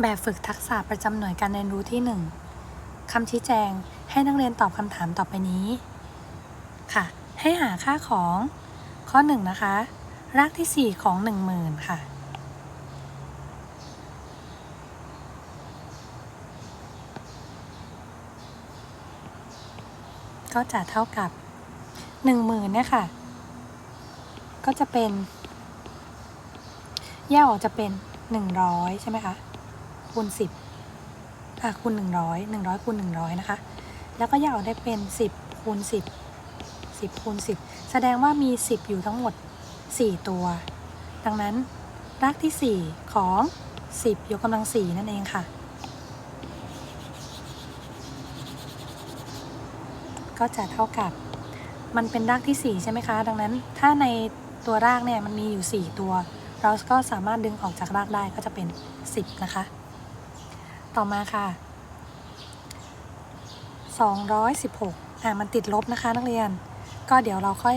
แบบฝึกทักษะประจำหน่วยการเรียนรู้ที่ 1คำชี้แจงให้นักเรียนตอบคำถามต่อไปนี้ ค่ะ ให้หาค่าของ ข้อ 1 นะคะ รากที่ 4 ของ 10,000 ค่ะ ก็จะเท่ากับ 10,000เนี่ยค่ะ ก็จะเป็น แยกออกจะเป็น 100 ใช่ไหมคะ คูณ10อะคูณ100 100คูณ100นะคะ แล้วก็แยกออกได้เป็น10คูณ10 10คูณ10แสดงว่ามี10อยู่ทั้งหมด4ตัว ดังนั้นรากที่4ของ10ยกกำลัง4นั่นเองค่ะ ก็จะเท่ากับมันเป็นรากที่ 4 ใช่ไหมคะ ดังนั้นถ้าในตัวรากเนี่ยมันมีอยู่ 4 ตัว เราก็สามารถดึงออกจากรากได้ก็จะเป็น 10 นะคะ ต่อมาค่ะ 216อ่ามันติดลบนะคะนักเรียน ก็เดี๋ยวเราค่อย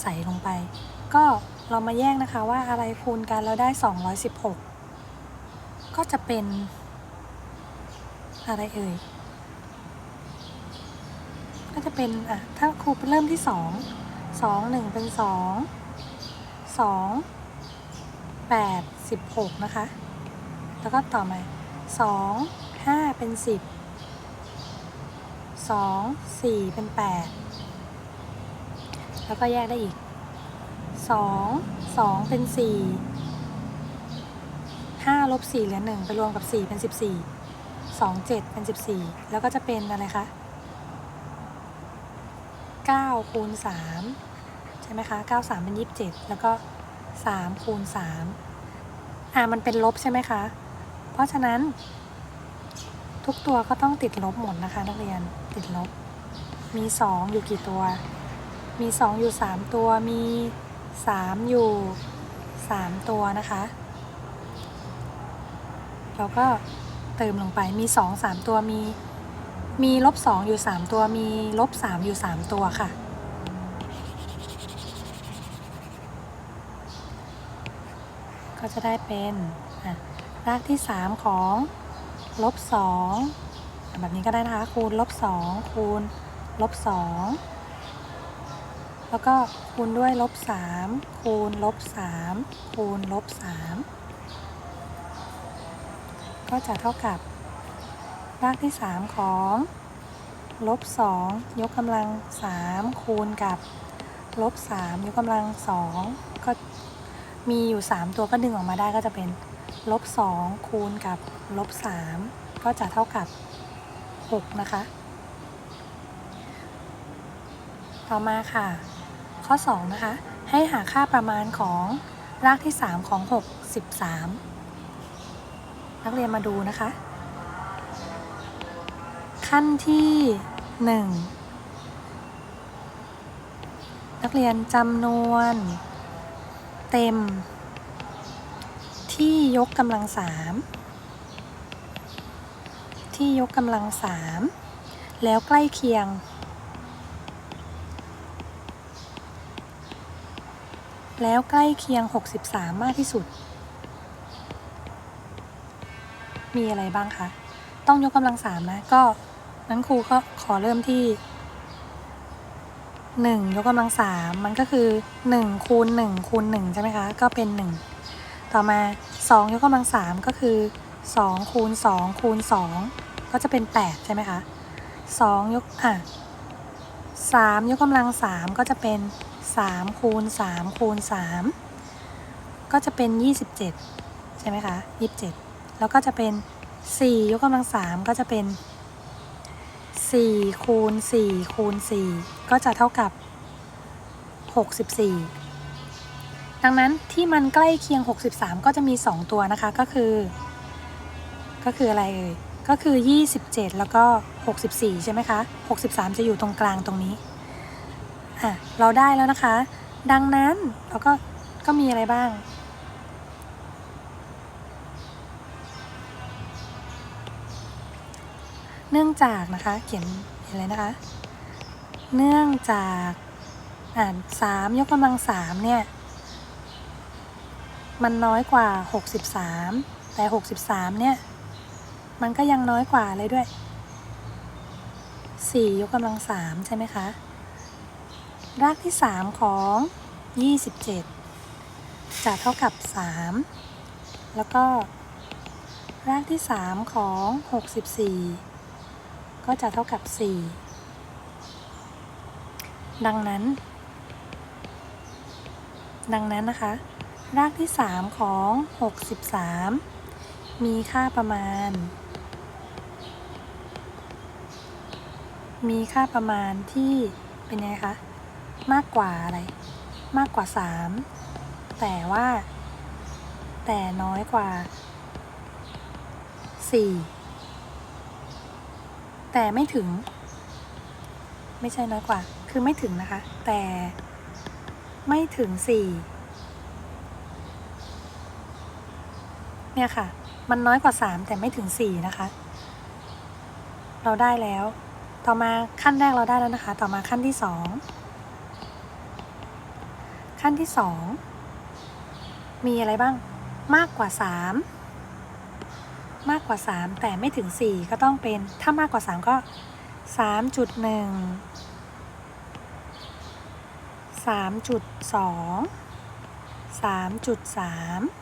ใส่ลงไป ก็เรามาแยกนะคะว่าอะไรคูณกันแล้วได้ 216 ก็จะเป็นอะไรเอ่ย ก็จะเป็นอะถ้าครูเริ่มที่ 2 2 1 เป็น 2 2 8 16 นะคะ แล้วก็ต่อมา 2 5เป็น10 2 4เป็น8แล้วก็แยกได้อีก2 2เป็น4 5ลบ4เหลือ1ไปรวมกับ4เป็น14 2 7เป็น14แล้วก็จะเป็นอะไรคะ9คูณ3ใช่ไหมคะ9 3เป็น27แล้วก็3คูณ3อ่ามันเป็นลบใช่ไหมคะ ราะฉะนั้น ทุกตัวก็ต้องติดลบหมดนะคะ นักเรียนติดลบ มี 2 อยู่กี่ตัว มี 2 อยู่ 3 ตัวมี 3 อยู่ 3 ตัวนะคะ เราก็เติมลงไปมี 2 3 ตัวมีมีลบ2องอยู่3ตัวมีลบ3อยู่3ตัวค่ะ ก็จะได้เป็นอะ รากที่ 3 ของลบ2อะแบบนี้ก็ได้นะคะ คูณลบ2คูณลบ2แล้วก็คูณด้วยลบ3คูณลบ3คูณลบ3ก็จะเท่ากับรากที่3ของลบ2ยกกำลัง3คูณกับลบ3ยกกำลัง2ก็มีอยู่3ตัวก็ดึงออกมาได้ก็จะเป็น ลบ2คูณกับลบ3ก็จะเท่ากับ 6 นะคะ ต่อมาค่ะ ข้อ 2 นะคะ ให้หาค่าประมาณของรากที่ 3 ของ 6 13 นักเรียนมาดูนะคะ ขั้นที่ 1 นักเรียนจำนวนเต็ม ที่ยกกำลัง3ที่ยกกำลัง3แล้วใกล้เคียง แล้วใกล้เคียง 63 มากที่สุด มีอะไรบ้างคะ ต้องยกกำลังสามนะ ก็นั้นครูก็ขอเริ่มที่หนึ่งยกกำลังสามมันก็คือหนึ่งคูณหนึ่งคูณหนึ่งใช่ไหมคะ ก็เป็นหนึ่งต่อมา สองยกกำลังสามก็คือสองคูณสองคูณสองก็จะเป็นแปดใช่ไหมคะสองยกอะสามยกกำลังสามก็จะเป็นสามคูณสามคูณสามก็จะเป็นยี่สิบเจ็ดใช่ไหมคะยี่สิบเจ็ดแล้วก็จะเป็น 4 ยกกำลัง 3 ก็จะเป็น 4 คูณ 4 คูณ 4 ก็จะเท่ากับ 64 ดังนั้นที่มันใกล้เคียง 63 ก็จะมี 2 ตัวนะคะก็คือ ก็คืออะไรเอ่ยก็คือ 27 แล้วก็ 64 ใช่ไหมคะ 63 จะอยู่ตรงกลางตรงนี้อะเราได้แล้วนะคะ ดังนั้นเราก็ก็มีอะไรบ้าง เนื่องจากนะคะ เขียนเขียนอะไรนะคะ เนื่องจากอ่านสามยกกำลังสามเนี่ย มันน้อยกว่า 63 แต่ 63 เนี่ย มันก็ยังน้อยกว่าเลยด้วยสี่ยกกำลังสามใช่ไหมคะ รากที่สามของยี่สิบเจ็ดจะเท่ากับสามแล้วก็ รากที่สามของหกสิบสี่ก็จะเท่ากับสี่ดังนั้น ดังนั้นนะคะ รากที่ 3 ของ 63 มีค่าประมาณ มีค่าประมาณที่เป็นไงคะ มากกว่าอะไร มากกว่า 3 แต่ว่า แต่น้อยกว่า 4 แต่ไม่ถึง ไม่ใช่น้อยกว่า คือไม่ถึงนะคะ แต่ไม่ถึง 4 เนี่ยค่ะ มันน้อยกว่า 3 แต่ไม่ถึง 4 นะคะ เราได้แล้ว ต่อมาขั้นแรกเราได้แล้วนะคะ ต่อมาขั้นที่ 2 ขั้นที่ 2 มีอะไรบ้างมากกว่า 3 มากกว่า 3 แต่ไม่ถึง 4 ก็ต้องเป็นถ้ามากกว่า 3 ก็ 3.1 3.2 3.3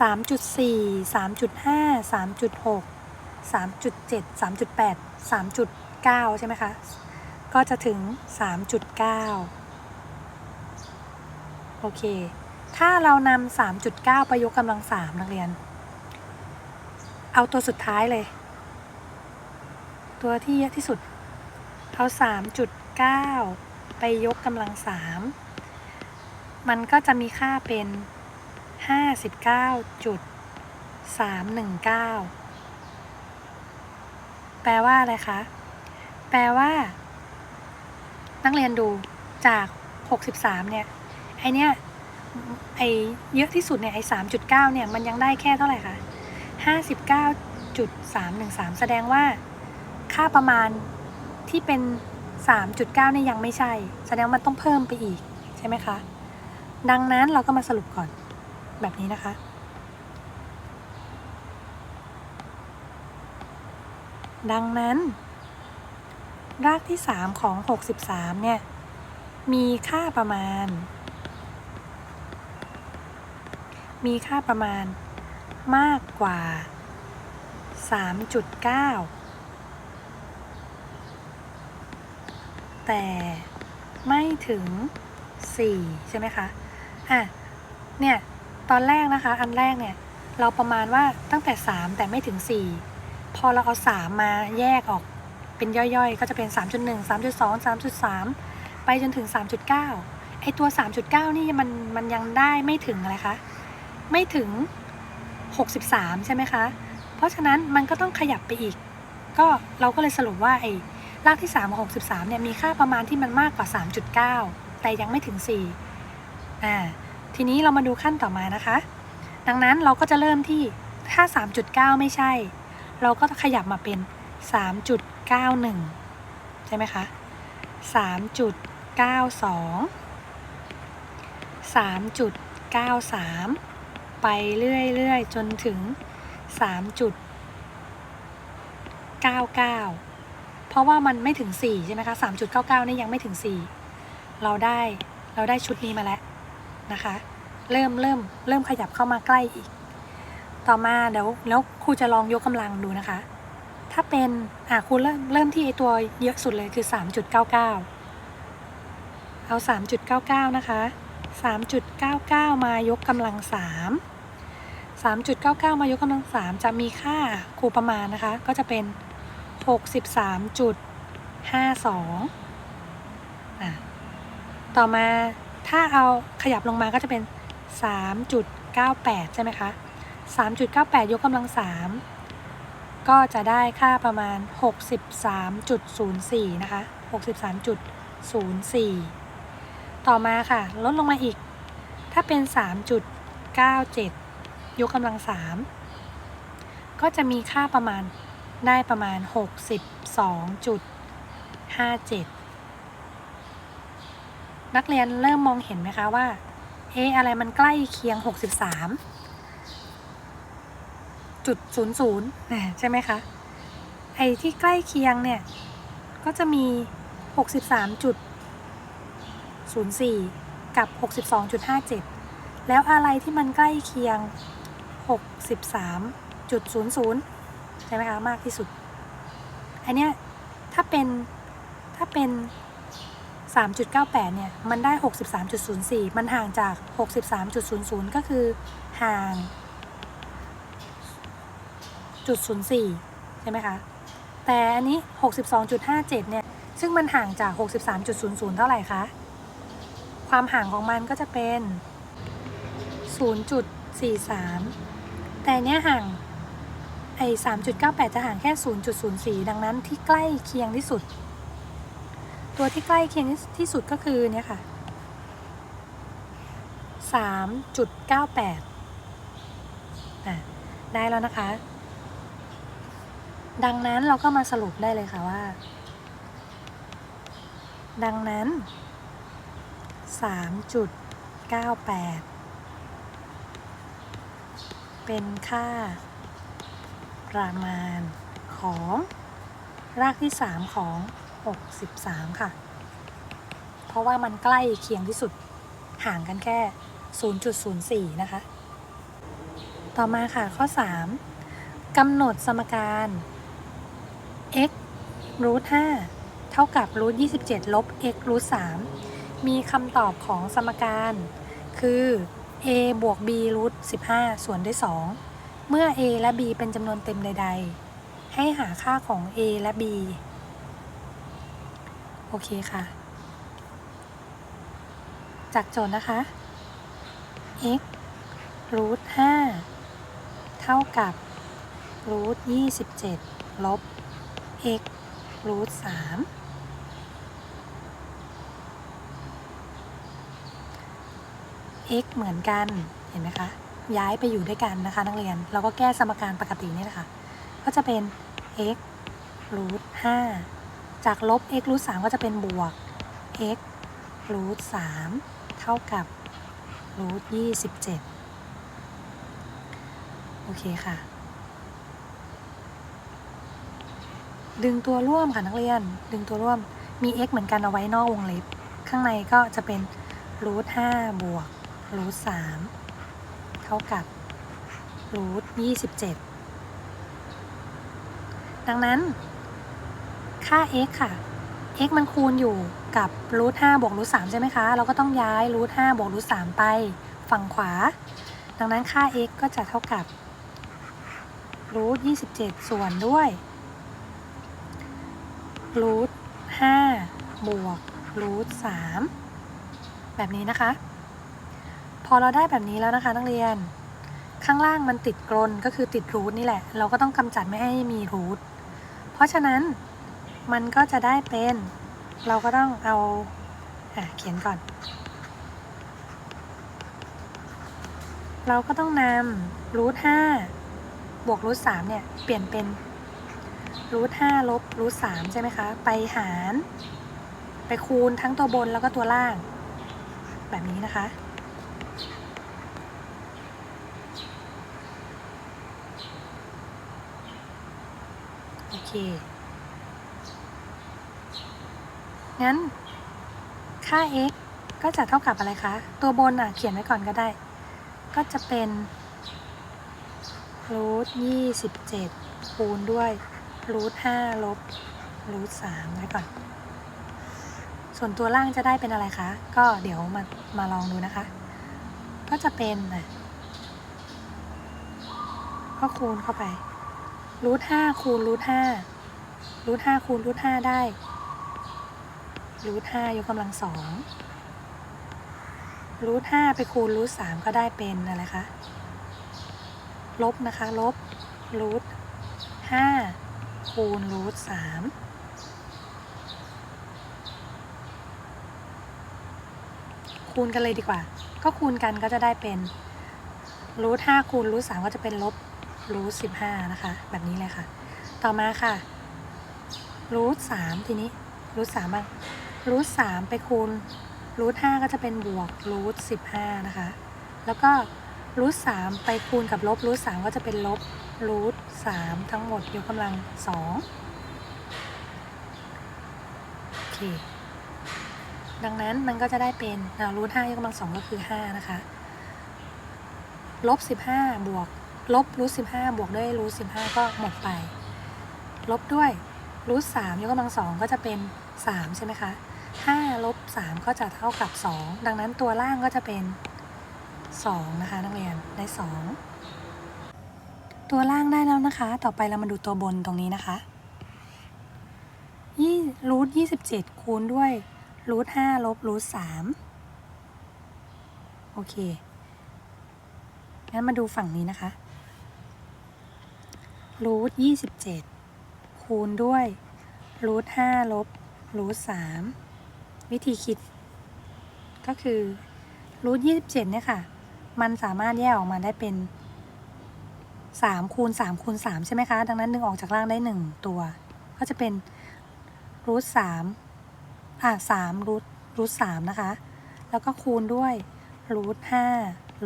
3.4 3.5 3.6 3.7 3.8 3.9 ใช่ไหมคะ ก็จะถึง 3.9 โอเค ถ้าเรานำ 3.9ไปยกกำลัง 3 นักเรียน เอาตัวสุดท้ายเลย ตัวที่เยอะที่สุด เอา 3.9 ไปยกกำลัง 3 มันก็จะมีค่าเป็น 59.319แปลว่าอะไรคะ แปลว่า นักเรียนดูจาก63เนี่ย ไอเนี้ยไอเยอะที่สุดเนี่ยไอ3.9เก้าเนี่ย มันยังได้แค่เท่าไหร่คะ59.313แสดงว่า ค่าประมาณที่เป็น3.9เก้าเนี่ยยังไม่ใช่ แสดงมันต้องเพิ่มไปอีกใช่ไหมคะ ดังนั้นเราก็มาสรุปก่อน แบบนี้นะคะ ดังนั้น รากที่ 3 ของ 63 เนี่ย มีค่าประมาณ มีค่าประมาณมากกว่า 3.9 แต่ไม่ถึง 4 ใช่ไหมคะ อะ เนี่ย ตอนแรกนะคะ อันแรกเนี่ย เราประมาณว่าตั้งแต่ 3 แต่ไม่ถึง 4 พอเราเอา 3 มาแยกออกเป็นย่อยๆ ก็จะเป็น 3.1 3.2 3.3 ไปจนถึง 3.9 ไอตัว 3.9 นี่มันมันยังได้ไม่ถึงอะไรคะ ไม่ถึง 63 ใช่ไหมคะ เพราะฉะนั้นมันก็ต้องขยับไปอีก ก็เราก็เลยสรุปว่าไอ้รากที่3ของ63เนี่ยมีค่าประมาณที่มันมากกว่า 3.9 แต่ยังไม่ถึง 4 อ่า ทีนี้เรามาดูขั้นต่อมานะคะ ดังนั้นเราก็จะเริ่มที่ถ้า 3.9 ไม่ใช่ เราก็ขยับมาเป็น 3.91 ใช่ไหมคะ 3.92 3.93 ไปเรื่อยๆ จนถึง 3.99 เพราะว่ามันไม่ถึง 4 ใช่ไหมคะ 3.99 นี่ยังไม่ถึง 4 เราได้เราได้ชุดนี้มาแล้ว นะคะ เริ่มเริ่มเริ่มขยับเข้ามาใกล้อีก ต่อมาเดี๋ยวแล้วครูจะลองยกกำลังดูนะคะ ถ้าเป็นอะครูเริ่มเริ่มที่ไอตัวเยอะสุดเลยคือ 3.99 เอา 3.99 นะคะ 3.99 มายกกำลัง 3 3.99 มายกกำลัง 3 จะมีค่าครูประมาณนะคะ ก็จะเป็น 63.52อะต่อมา ถ้าเอาขยับลงมาก็จะเป็น 3.98 ใช่ไหมคะ 3.98 ยกกำลัง 3 ก็จะได้ค่าประมาณ 63.04 นะคะ 63.04 ต่อมาค่ะ ลดลงมาอีก ถ้าเป็น 3.97 ยกกำลัง 3 ก็จะมีค่าประมาณได้ประมาณ 62.57 นักเรียนเริ่มมองเห็นไหมคะว่า เอ๊ะอะไรมันใกล้เคียง 63จุดศูนย์ศูนย์ใช่ไหมคะ ไอ้ที่ใกล้เคียงเนี่ย ก็จะมีหกสิบสามจุดศูนย์สี่กับหกสิบสองจุดห้าเจ็ดแล้วอะไรที่มันใกล้เคียงหกสิบสามจุดศูนย์ศูนย์ใช่ไหมคะ มากที่สุด อันเนี้ยถ้าเป็นถ้าเป็น 3.98 เนี่ย มันได้ 63.04 มันห่างจาก 63.00 ก็คือห่างจุด04 ใช่ไหมคะ แต่อันนี้ 62.57 เนี่ย ซึ่งมันห่างจาก 63.00 เท่าไหร่คะ ความห่างของมันก็จะเป็น 0.43 แต่เนี้ยห่างไอ้3.98 จะห่างแค่ 0.04 ดังนั้นที่ใกล้เคียงที่สุด ตัวที่ใกล้เคียงที่สุดก็คือเนี่ยค่ะ 3.98อะได้แล้วนะคะ ดังนั้นเราก็มาสรุปได้เลยค่ะว่า ดังนั้น 3.98 เป็นค่า ประมาณของรากที่ 3 ของ 63 ค่ะ เพราะว่ามันใกล้เคียงที่สุดห่างกันแค่ 0.04 นะคะ ต่อมาค่ะข้อ 3กำหนดสมการ x รูท5เท่ากับรูท27 ลบ x รูท3มีคำตอบของสมการคือ a บวก b รูท15 ส่วนด้วย 2 เมื่อ a และ b เป็นจำนวนเต็มใด ๆ ให้หาค่าของ a และ b โอเคค่ะ จากโจทย์นะคะ x รูท5เท่ากับรูท27ลบ x รูท3 x เหมือนกันเห็นไหมคะย้ายไปอยู่ด้วยกันนะคะ นักเรียนเราก็แก้สมการปกตินี่แหละค่ะก็จะเป็น x รูท5 จากลบ x รูท3ก็จะเป็นบวก x รูท3เท่ากับรูท27โอเคค่ะ ดึงตัวร่วมค่ะนักเรียน ดึงตัวร่วมมี x เหมือนกันเอาไว้นอกวงเล็บ ข้างในก็จะเป็นรูท5บวกรูท3เท่ากับรูท27ดังนั้น ค่า x ค่ะ x มันคูณอยู่กับรูท5บวกรูท3ใช่ไหมคะ เราก็ต้องย้ายรูท5บวกรูท3ไปฝั่งขวา ดังนั้นค่า x ก็จะเท่ากับรูท27ส่วนด้วยรูท5บวกรูท3แบบนี้นะคะ พอเราได้แบบนี้แล้วนะคะนักเรียน ข้างล่างมันติดกรนก็คือติดรูทนี่แหละ เราก็ต้องกำจัดไม่ให้มีรูทเพราะฉะนั้น มันก็จะได้เป็น เราก็ต้องเอาอะเขียนก่อน เราก็ต้องนำรูทห้าบวกรูทสามเนี่ย เปลี่ยนเป็นรูทห้าลบรูทสามใช่ไหมคะ ไปหาร ไปคูณทั้งตัวบนแล้วก็ตัวล่าง แบบนี้นะคะโอเค งั้น ค่า x ก็จะเท่ากับอะไรคะ ตัวบนอะเขียนไว้ก่อนก็ได้ ก็จะเป็นรูทยี่สิบเจ็ดคูณด้วยรูทห้าลบรูทสามไว้ก่อน ส่วนตัวล่างจะได้เป็นอะไรคะ ก็เดี๋ยวมามาลองดูนะคะ ก็จะเป็นก็คูณเข้าไปรูทห้าคูณรูทห้ารูทห้าคูณรูทห้าได้ รูทห้ายกกำลังสองรูทห้าไปคูณรูทสามก็ได้เป็นอะไรคะ ลบนะคะ ลบรูทห้าคูณรูทสามคูณกันเลยดีกว่า ก็คูณกันก็จะได้เป็นรูทห้าคูณรูทสามก็จะเป็นลบรูทสิบห้านะคะ แบบนี้เลยค่ะ ต่อมาค่ะรูทสามทีนี้รูทสามบ้าง รูทสามไปคูณรูทห้าก็จะเป็นบวกรูทสิบห้านะคะ แล้วก็รูทสามไปคูณกับลบรูทสามก็จะเป็นลบรูทสามทั้งหมดยกกำลังสองโอเค ดังนั้นมันก็จะได้เป็นรูทห้ายกกำลังสองก็คือห้านะคะลบสิบห้าบวกลบรูทสิบห้าบวกด้วยรูทสิบห้าก็หมดไป ลบด้วยรูทสามยกกำลังสองก็จะเป็นสามใช่ไหมคะ ห้าลบสามก็จะเท่ากับสองดังนั้นตัวล่างก็จะเป็นสองนะคะนักเรียนได้สองตัวล่างได้แล้วนะคะ ต่อไปเรามาดูตัวบนตรงนี้นะคะยี่รูทยี่สิบเจ็ดคูณด้วยรูทห้าลบรูทสามโอเค งั้นมาดูฝั่งนี้นะคะรูทยี่สิบเจ็ดคูณด้วยรูทห้าลบรูทสาม วิธีคิด ก็คือรูทยี่สิบเจ็ดเนี่ยค่ะ มันสามารถแยกออกมาได้เป็นสามคูณสามคูณสามใช่ไหมคะ ดังนั้นดึงออกจากล่างได้หนึ่งตัว ก็จะเป็นรูทสามอะสามรูทรูทสามนะคะ แล้วก็คูณด้วยรูทห้า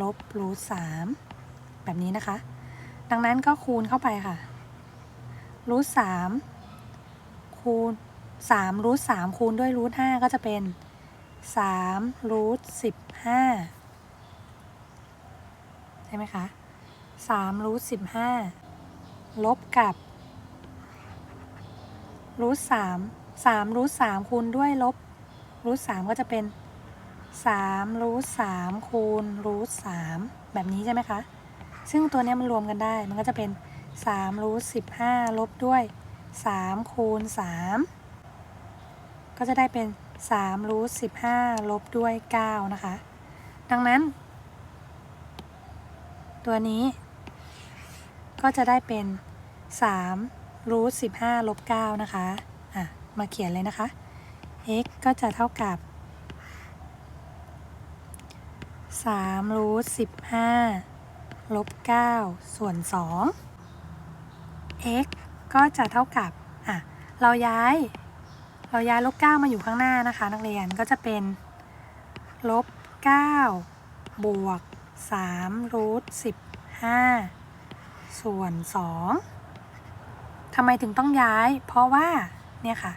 ลบรูทสามแบบนี้นะคะ ดังนั้นก็คูณเข้าไปค่ะรูทสามคูณ สามรูทสามคูณด้วยรูทห้าก็จะเป็นสามรูทสิบห้าใช่ไหมคะสามรูทสิบห้าลบกับรูทสามสามรูทสามคูณด้วยลบรูทสามก็จะเป็นสามรูทสามคูณรูทสามแบบนี้ใช่ไหมคะ ซึ่งตัวเนี้ยมันรวมกันได้ มันก็จะเป็นสามรูทสิบห้าลบด้วยสามคูณสาม ก็จะได้เป็นสามรูทสิบห้าลบด้วยเก้านะคะ ดังนั้น ตัวนี้ ก็จะได้เป็นสามรูทสิบห้าลบเก้านะคะ อะ มาเขียนเลยนะคะ x ก็จะเท่ากับสามรูทสิบห้าลบ9ส่วน2 x ก็จะเท่ากับ อะ เราย้าย เราย้ายลบ9มาอยู่ข้างหน้านะคะ นักเรียนก็จะเป็นลบ9บวก3รูท15ส่วน2ทำไมถึงต้องย้าย เพราะว่าเนี่ยค่ะ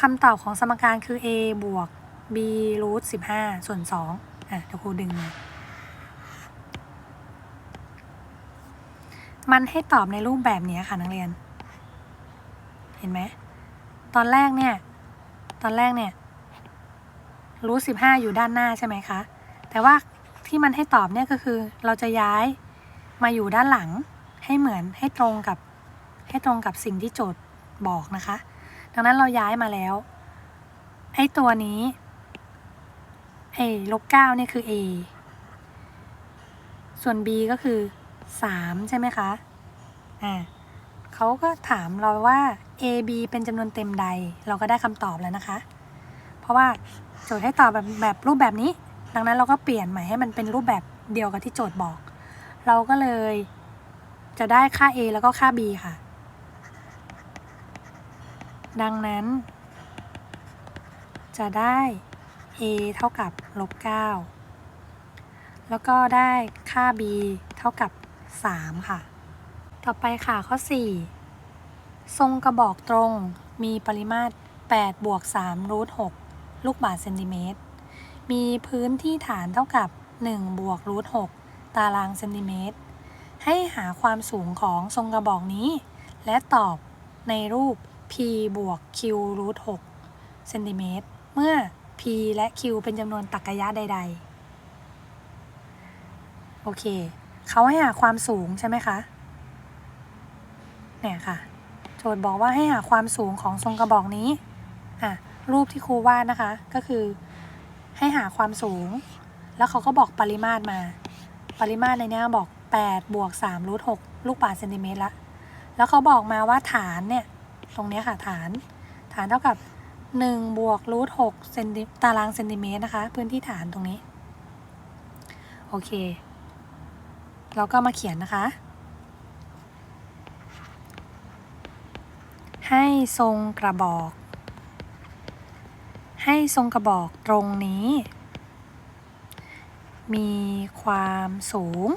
คำตอบของสมการคือ a บวก b รูท15ส่วน2อะเดี๋ยวครูดึงมามันให้ตอบในรูปแบบนี้ค่ะนักเรียน เห็นไหมตอนแรกเนี่ย ตอนแรกเนี่ยรูทสิบห้าอยู่ด้านหน้าใช่ไหมคะ แต่ว่าที่มันให้ตอบเนี่ยก็คือเราจะย้ายมาอยู่ด้านหลังให้เหมือนให้ตรงกับให้ตรงกับสิ่งที่โจทย์บอกนะคะ ดังนั้นเราย้ายมาแล้ว ไอ้ตัวนี้ a ลบเก้านี่คือ a ส่วน b ก็คือสามใช่ไหมคะ อ่า เขาก็ถามเราว่า a b เป็นจำนวนเต็มใด เราก็ได้คำตอบแล้วนะคะ เพราะว่าโจทย์ให้ตอบแบบแบบรูปแบบนี้ ดังนั้นเราก็เปลี่ยนใหม่ให้มันเป็นรูปแบบเดียวกับที่โจทย์บอก เราก็เลยจะได้ค่า a แล้วก็ค่า b ค่ะ ดังนั้น จะได้ a เท่ากับลบ9แล้วก็ได้ค่า b เท่ากับ 3 ค่ะ ต่อไปค่ะข้อ 4 ทรงกระบอกตรงมีปริมาตร8บวก3รูท6ลูกบาศก์เซนติเมตร มีพื้นที่ฐานเท่ากับ1บวกรูท6ตารางเซนติเมตร ให้หาความสูงของทรงกระบอกนี้ และตอบในรูป p บวก q รูท6เซนติเมตร เมื่อ p และ q เป็นจำนวนตรรกะยะใด ๆ โอเค เขาให้หาความสูงใช่ไหมคะ เนี่ยค่ะ โจทย์บอกว่าให้หาความสูงของทรงกระบอกนี้อะรูปที่ครูวาดนะคะก็คือ ให้หาความสูง แล้วเขาก็บอกปริมาตรมา ปริมาตรในเนี้ยบอก8บวก3รูท6ลูกบาศก์เซนติเมตรละแล้วเขาบอกมาว่าฐานเนี่ยตรงเนี้ยค่ะฐาน ฐานเท่ากับ1บวกรูท6เซนติตารางเซนติเมตรนะคะ พื้นที่ฐานตรงนี้ โอเค เราก็มาเขียนนะคะ ให้ทรงกระบอก ให้ทรงกระบอกตรงนี้ มีความสูง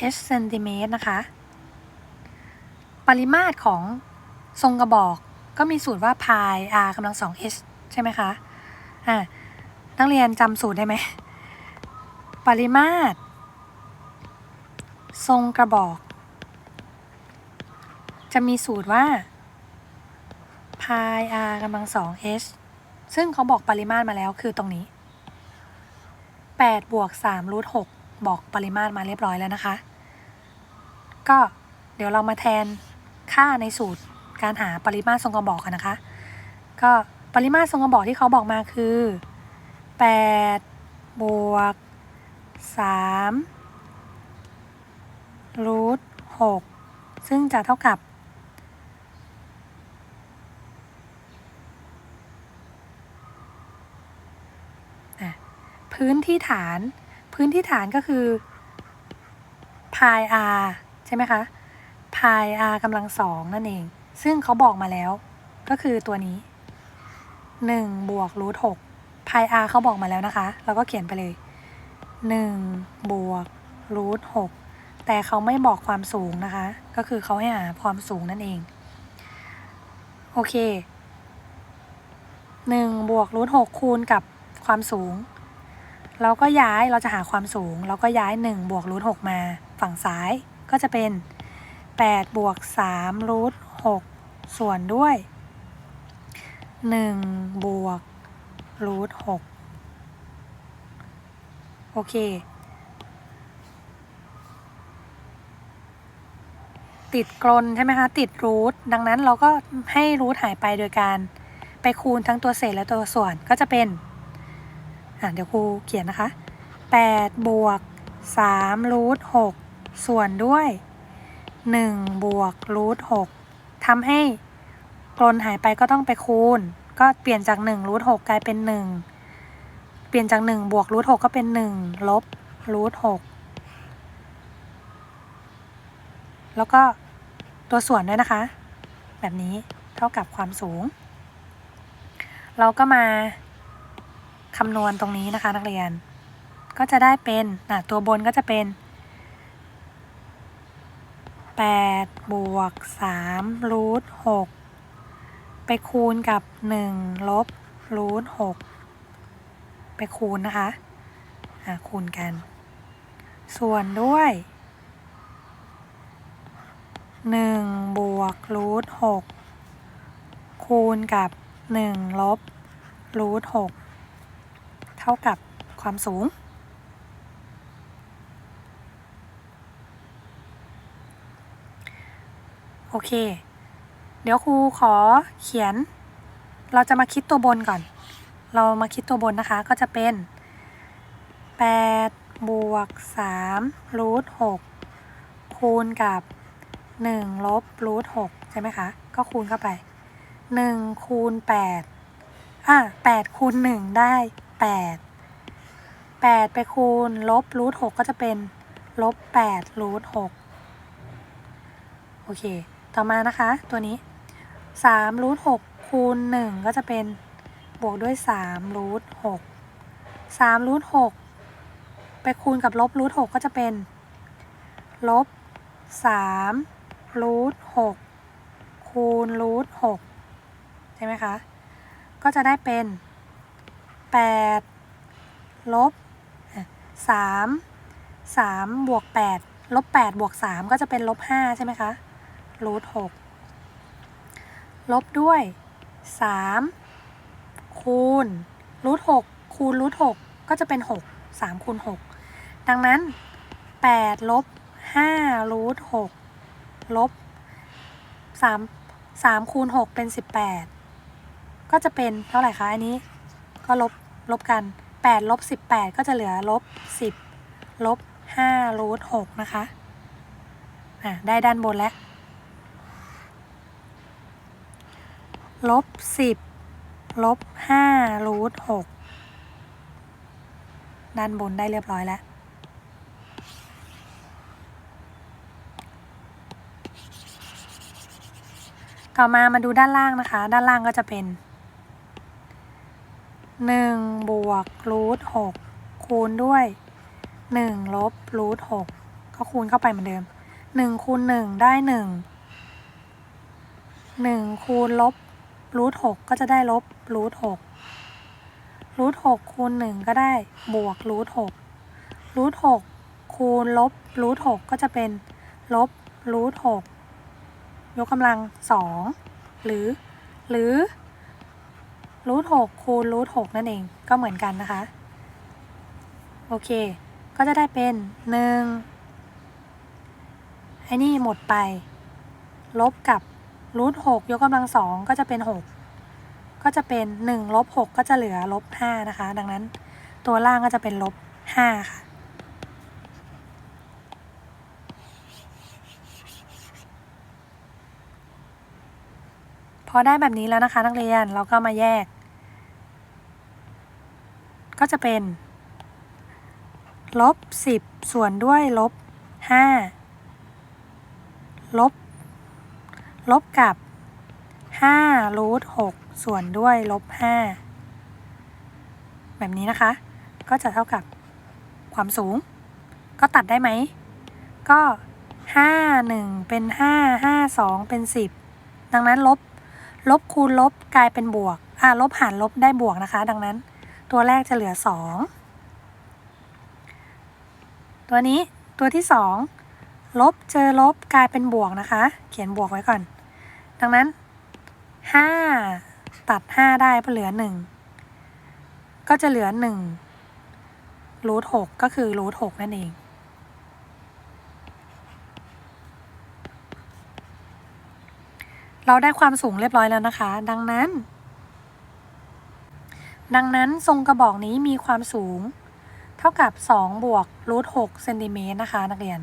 h เซนติเมตรนะคะ ปริมาตรของทรงกระบอกก็มีสูตรว่า pi r กำลังสอง h ใช่ไหมคะอ่านักเรียนจำสูตรได้ไหม ปริมาตร ทรงกระบอก จะมีสูตรว่า pi r กำลังสอง h ซึ่งเขาบอกปริมาตรมาแล้วคือตรงนี้ 8 บวก3รูท6บอกปริมาตรมาเรียบร้อยแล้วนะคะ ก็เดี๋ยวเรามาแทนค่าในสูตรการหาปริมาตรทรงกระบอกกันนะคะ ก็ปริมาตรทรงกระบอกที่เขาบอกมาคือ 8 บวก3รูท6ซึ่งจะเท่ากับ พื้นที่ฐาน พื้นที่ฐานก็คือ pi r ใช่ไหมคะ pi r กำลังสองนั่นเอง ซึ่งเขาบอกมาแล้ว ก็คือตัวนี้1บวกรูท6 pi r เขาบอกมาแล้วนะคะ เราก็เขียนไปเลย1บวกรูท6แต่เขาไม่บอกความสูงนะคะ ก็คือเขาให้หาความสูงนั่นเอง โอเค1บวกรูท6คูณกับความสูง เราก็ย้ายเราจะหาความสูง เราก็ย้าย1บวกรูท6มาฝั่งซ้ายก็จะเป็น8บวก3รูท6ส่วนด้วย1บวกรูท6โอเค ติดกลนใช่ไหมคะ ติดรูทดังนั้นเราก็ให้รูทหายไปโดยการไปคูณทั้งตัวเศษและตัวส่วนก็จะเป็น อะเดี๋ยวครูเขียนนะคะ8บวก3รูท6ส่วนด้วย1บวกรูท6ทำให้กลนหายไปก็ต้องไปคูณ ก็เปลี่ยนจาก1รูท6กลายเป็น 1 เปลี่ยนจาก 1 บวกรูท6ก็เป็น 1 ลบรูท6แล้วก็ตัวส่วนด้วยนะคะ แบบนี้เท่ากับความสูง เราก็มา คำนวณตรงนี้นะคะ นักเรียน ก็จะได้เป็นนะตัวบนก็จะเป็น8บวก3รูท6ไปคูณกับ 1 ลบรูท6ไปคูณนะคะอะคูณกัน ส่วนด้วย 1 บวกรูท6คูณกับ 1 ลบรูท6 เท่ากับความสูง โอเค เดี๋ยวครูขอเขียน เราจะมาคิดตัวบนก่อน เรามาคิดตัวบนนะคะก็จะเป็น8บวก3รูท6คูณกับ 1 ลบรูท6ใช่ไหมคะ ก็คูณเข้าไป 1 คูณ8อะ8คูณ 1 ได้ 8 8ไปคูณลบรูท6ก็จะเป็นลบ8รูท6โอเค ต่อมานะคะตัวนี้3รูท6คูณ1ก็จะเป็นบวกด้วย3รูท6 3รูท6ไปคูณกับลบรูท6ก็จะเป็นลบ3รูท6คูณรูท6ใช่ไหมคะ ก็จะได้เป็น 8ลบ3 3บวก8ลบ8บวก3ก็จะเป็นลบ5ใช่ไหมคะรูท6ลบด้วย 3 คูณรูท6คูณรูท6ก็จะเป็น 6 3คูณ6ดังนั้น8ลบ5รูท6ลบ3 3คูณ6เป็น 18 ก็จะเป็นเท่าไหร่คะอันนี้ ก็ลบ ลบกัน8ลบ18 ก็จะเหลือลบ10ลบ5รูท6นะคะ อะ ได้ด้านบนแล้ว ลบ10ลบ5รูท6ด้านบนได้เรียบร้อยแล้ว ต่อมามาดูด้านล่างนะคะ ด้านล่างก็จะเป็น หนึ่งบวกรูทหกคูณด้วยหนึ่งลบรูทหกก็คูณเข้าไปเหมือนเดิมหนึ่งคูณหนึ่งได้หนึ่งหนึ่งคูณลบรูทหกก็จะได้ลบรูทหกรูทหกคูณหนึ่งก็ได้บวกรูทหกรูทหกคูณลบรูทหกก็จะเป็นลบรูทหกยกกำลังสองหรือ หรือ รูทหกคูณรูทหกนั่นเองก็เหมือนกันนะคะ โอเค ก็จะได้เป็นหนึ่งไอ้นี่หมดไป ลบกับรูทหกยกกำลังสองก็จะเป็นหกก็จะเป็นหนึ่งลบหกก็จะเหลือลบห้านะคะ ดังนั้นตัวล่างก็จะเป็นลบห้าค่ะพอได้แบบนี้แล้วนะคะ นักเรียนเราก็มาแยก ก็จะเป็น ลบสิบส่วนด้วยลบห้าลบ ลบกับห้ารูทหกส่วนด้วยลบห้าแบบนี้นะคะ ก็จะเท่ากับความสูง ก็ตัดได้ไหม ก็ห้าหนึ่งเป็นห้าห้าสองเป็นสิบดังนั้นลบ ลบคูณลบกลายเป็นบวก อ่าลบหารลบได้บวกนะคะ ดังนั้น ตัวแรกจะเหลือสองตัวนี้ตัวที่สองลบเจอลบกลายเป็นบวกนะคะ เขียนบวกไว้ก่อน ดังนั้นห้าตัดห้าได้เพราะเหลือหนึ่งก็จะเหลือหนึ่งรูทหกก็คือรูทหกนั่นเองเราได้ความสูงเรียบร้อยแล้วนะคะ ดังนั้น ดังนั้นทรงกระบอกนี้มีความสูง เท่ากับ2บวกรูท6เซนติเมตรนะคะนักเรียน